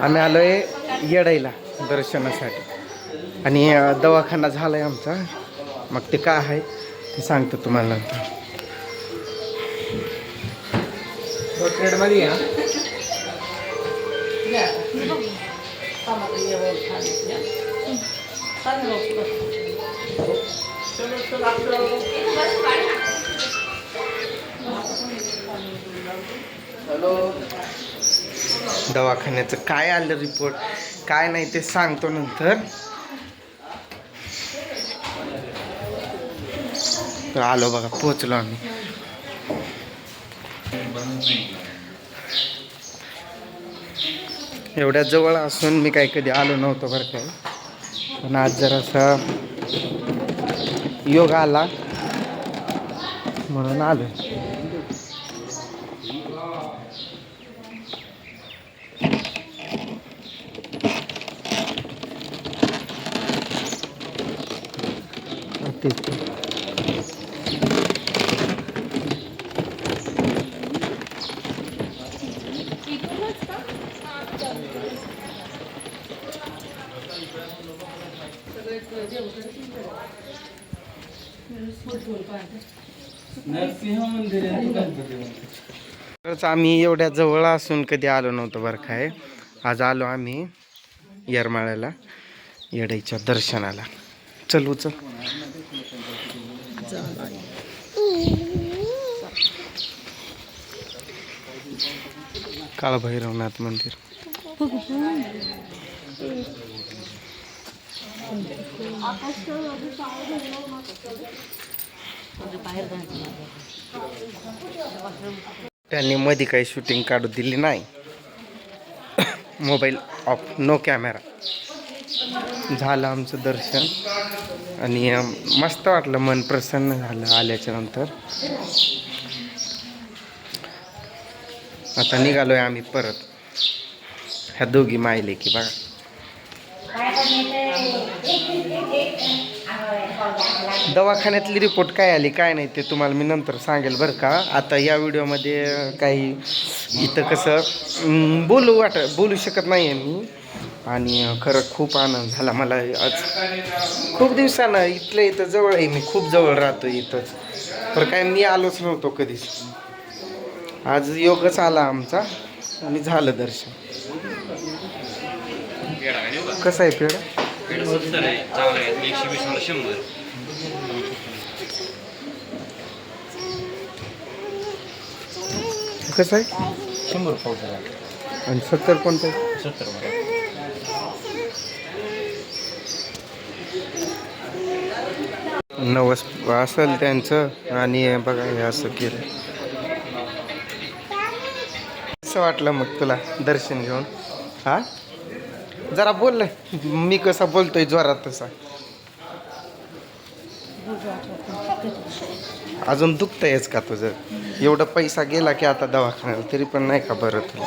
आम्ही आलो आहे येडाईला दर्शनासाठी. आणि दवाखाना झाला आहे आमचा. मग ते काय आहे ते सांगतो तुम्हाला नंतर. मध्ये दवाखान्याचं काय आलं रिपोर्ट काय नाही ते सांगतो नंतर. तर आलो बघा पोचलो आम्ही. एवढ्या जवळ असून मी काही कधी आलो नव्हतो बरं काय पण आज जरासा योग आला. म्हणून आलो मंदिर खरंच आम्ही एवढ्या जवळ असून कधी आलो नव्हतो बरं काय आज आलो आम्ही येरमाळ्याला येडाईच्या दर्शनाला. चलू चल काळभैरवनाथ मंदिर. त्यांनी मध्ये काही शूटिंग काढू दिली नाही. मोबाईल ऑफ नो कॅमेरा झालं आमचं दर्शन. आणि मस्त वाटलं मन प्रसन्न झालं आल्याच्यानंतर. आता निघालोय आम्ही परत. ह्या दोघी मायले की बघा. दवाखान्यातली रिपोर्ट काय आली काय नाही ते तुम्हाला मी नंतर सांगेल बरं का. आता या व्हिडिओमध्ये काही इथं कसं बोलू वाट बोलू शकत नाही आहे मी. आणि खरं खूप आनंद झाला मला आज. खूप दिवसानं इथलं इथं जवळ आहे मी खूप जवळ राहतो इथंच. तर काय मी आलोच नव्हतो कधीच. आज योगच आला आमचा आणि झालं दर्शन. कसं आहे पेड कसं आहे? शंभर पाऊस आणि सत्तर कोणतं? आहे सत्तर नवस असेल त्यांचं आणि बघा हे असं केलं. कसं वाटलं मग तुला दर्शन घेऊन? हा? जरा बोल मी कसा बोलतोय जोरात तसा. अजून दुखतंयच का तुझं? एवढं पैसा गेला की आता दवाखान्याला तरी पण नाही का बरं तुला?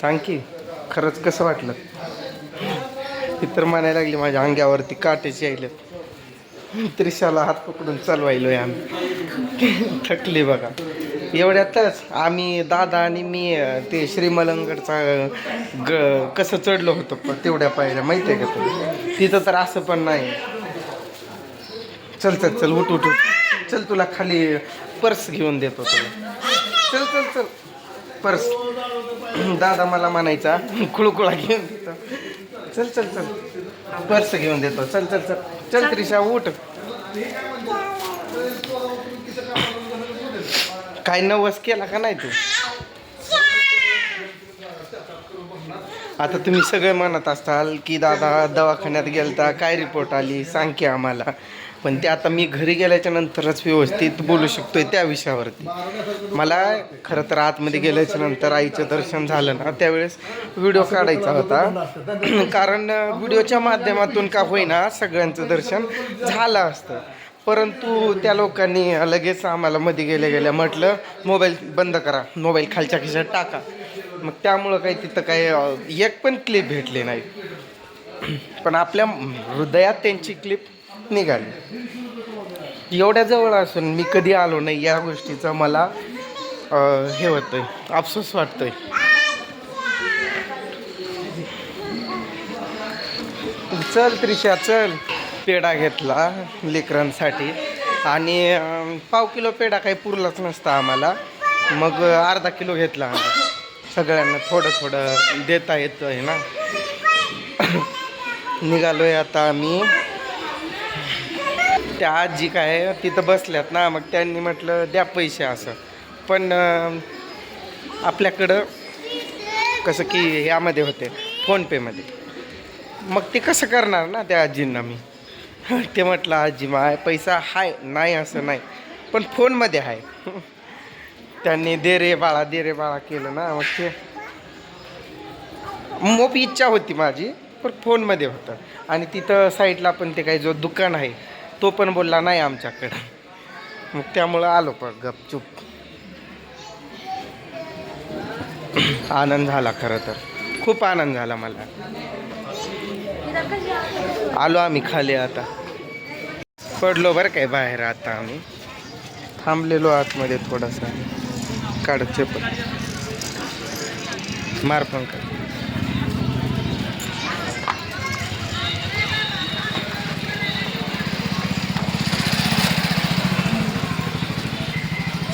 सांग की खरंच कसं वाटलं? ती तर म्हणायला लागली माझ्या अंग्यावरती काटेच यायले त्रिशाला हात पकडून चालवायलोय आम्ही. थकली बघा. एवढ्यातच आम्ही दादा आणि मी ते श्रीमलंगडचा ग कसं चढलो होतो प- तेवढ्या पायऱ्या माहिती आहे का तुला? तिथं तर असं पण नाही. चल चल चल उठ उठ उठ. चल तुला खाली पर्स घेऊन देतो तुला. चल चल चल. पर्स. दादा मला म्हणायचा खुळकुळा घेऊन देतो. चल चल चल. पर्स घेऊन देतो. चल चल चल. चल त्रिशा उठ. काय नवस केला का नाही तू? आता तुम्ही सगळे म्हणत असाल की दादा दवाखान्यात गेलता काय रिपोर्ट आली? सांग की आम्हाला. पण ते आता मी घरी गेल्याच्या नंतरच व्यवस्थित बोलू शकतोय त्या विषयावरती. मला खरं तर आतमध्ये गेल्याच्यानंतर आईचं दर्शन झालं ना त्यावेळेस व्हिडिओ काढायचा होता. कारण व्हिडिओच्या माध्यमातून का होईना सगळ्यांचं दर्शन झालं असतं. परंतु त्या लोकांनी लगेच आम्हाला मध्ये गेल्या गेल्या म्हटलं मोबाईल बंद करा मोबाईल खालच्या खिशात टाका. मग त्यामुळं काही तिथं काही एक पण क्लिप भेटली नाही. पण आपल्या हृदयात त्यांची क्लिप निघाली. एवढ्या जवळ असून मी कधी आलो नाही या गोष्टीचं मला हे होतंय अफसोस वाटतोय. चल त्रिशा चल. पेढा घेतला लेकरांसाठी. आणि पाव किलो पेढा काही पुरलाच नसता आम्हाला. मग अर्धा किलो घेतला आम्ही. सगळ्यांना थोडं थोडं देता येतं आहे ना. निघालोय आता आम्ही. त्या आजी काय तिथं बसल्यात ना. मग त्यांनी म्हटलं द्या पैसे असं. पण आपल्याकडं कसं की ह्यामध्ये होते फोनपेमध्ये. मग ते कसं करणार ना त्या आजींना मी? ते म्हटलं आजी माय पैसा हाय नाही असं नाही पण फोनमध्ये आहे त्यांनी दे रे बाळा दे रे बाळा केलं ना मग ते. मोप इच्छा होती माझी पण फोनमध्ये होतं. आणि तिथं साईडला पण ते काही जो दुकान आहे तो पण बोलला नाही आमच्याकडं. मग त्यामुळं आलो पण गपचूप. आनंद झाला खरं तर. खूप आनंद झाला मला. आलो आम्ही खाली आता. पडलो बरं काय बाहेर आता आम्ही. थांबलेलो आतमध्ये थोडासा. काढचे पण. मार पण काढ.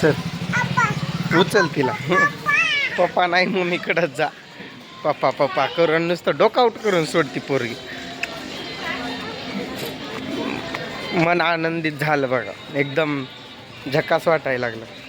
चल. उचल तिला. पप्पा नाही मम्मीकडंच जा. पप्पा पप्पा करून नुसतं डोकआउट करून सोडती पोरगी. मन आनंदित झालं बघा. एकदम झकास वाटायला लागलं.